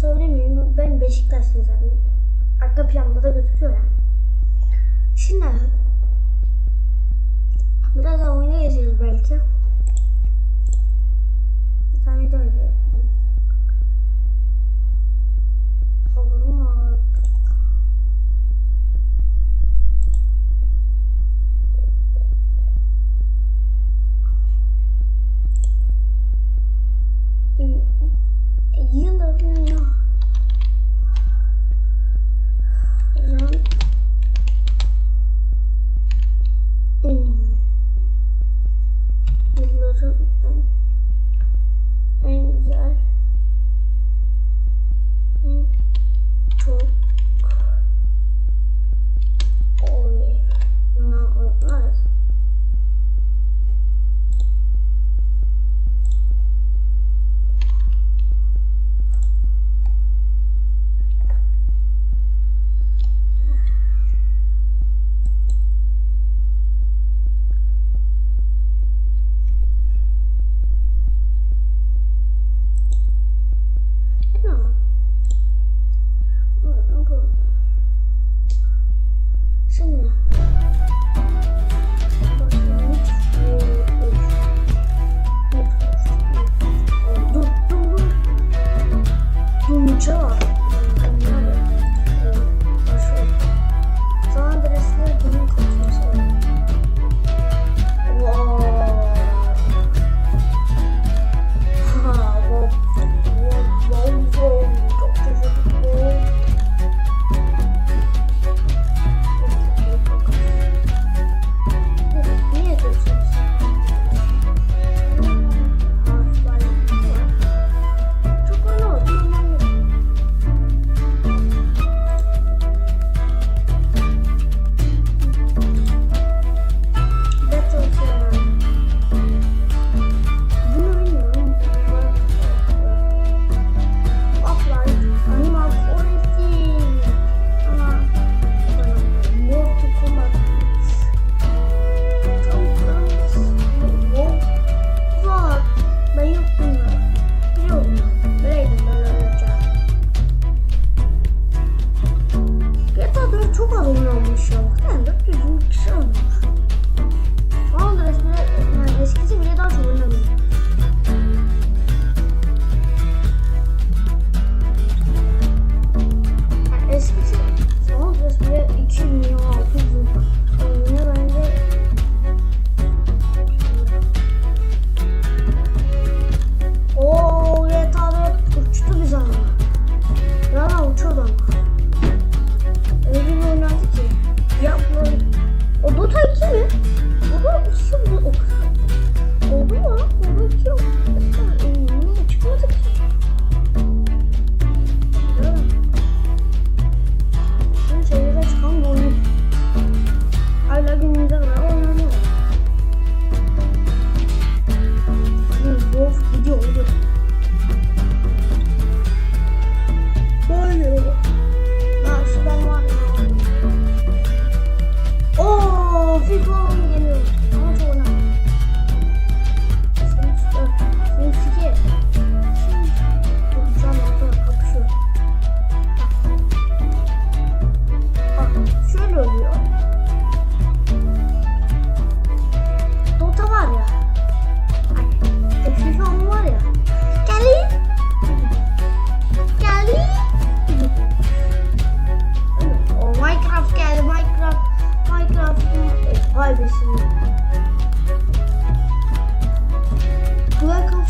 söylemiyorum. Ben Beşiktaşlıyım zaten. Arka planda da gözüküyor yani. Şimdi Biraz da oyuna geçeriz belki. Bir tane de.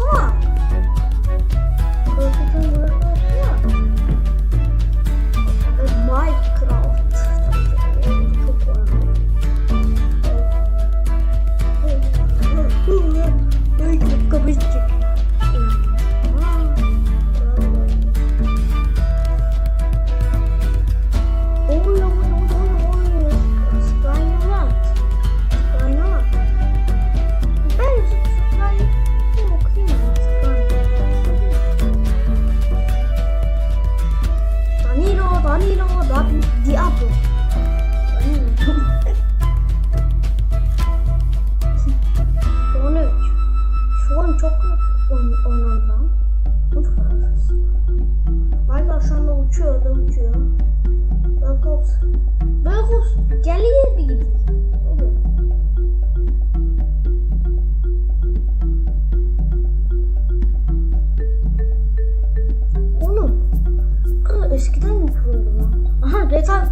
错! Böyle geliyor gibi. Oğlum. Aa, eskiden mi kuruldu lan? Aha GTA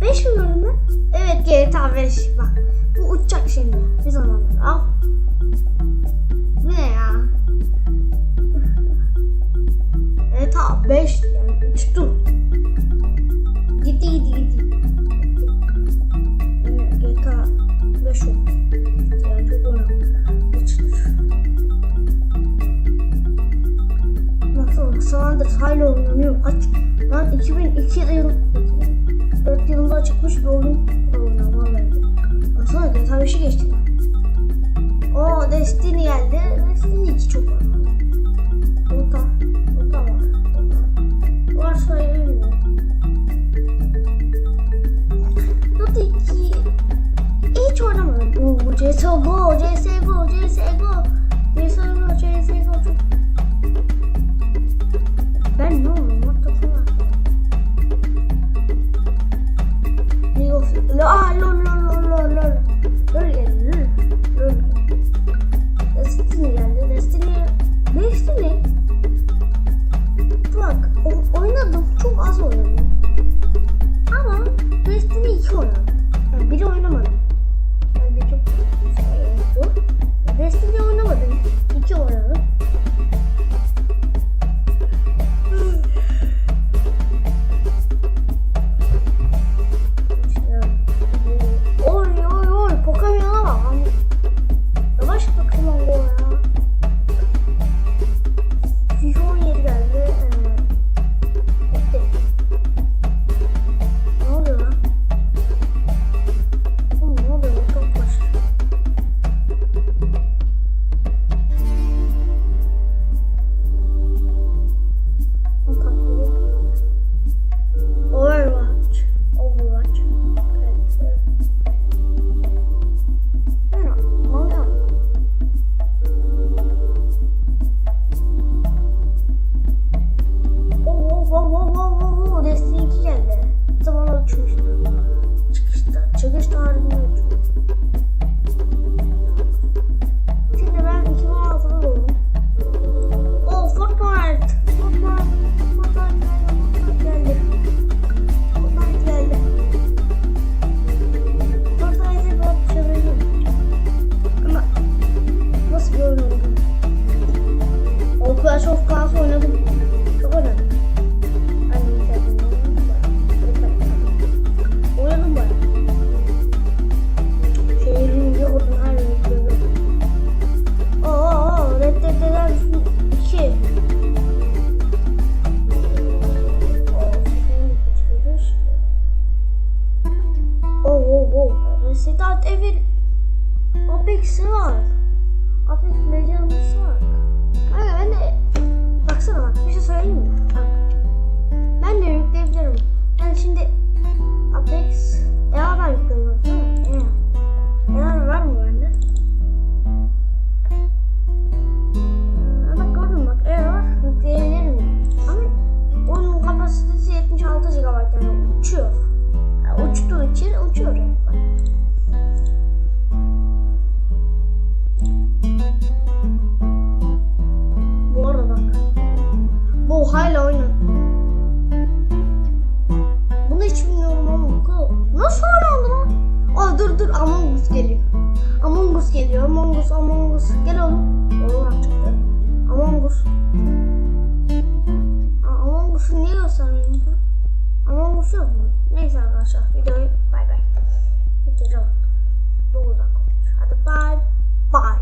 5 mi bölümü? Evet GTA 5 bak. Bu uçacak şimdi. Bir zamanlar al. Bu ne ya? GTA 5 yani uçtu. Gitti gitti. 2002 yıl 4 yılında çıkmış bir oyun oynamalıydı. Baksana GTA 5'i geçti. O Destiny geldi. Destiny 2 çok var. Dota. Dota var. Dota. Var sayılmıyor. Dota 2 hiç oynamadım. Oo, CSGO, CSGO, CSGO. CSGO, CSGO çok 啊，露 Us geliyor. Among Us, Among Us. Gel oğlum. Oğlan çıktı. Among Us. Aa, Among Us'u niye göstermiyorsun? Among Us yok mu? Neyse arkadaşlar. Videoyu bay bay. Bitireceğim. Bu uzak olmuş. Hadi bay bay.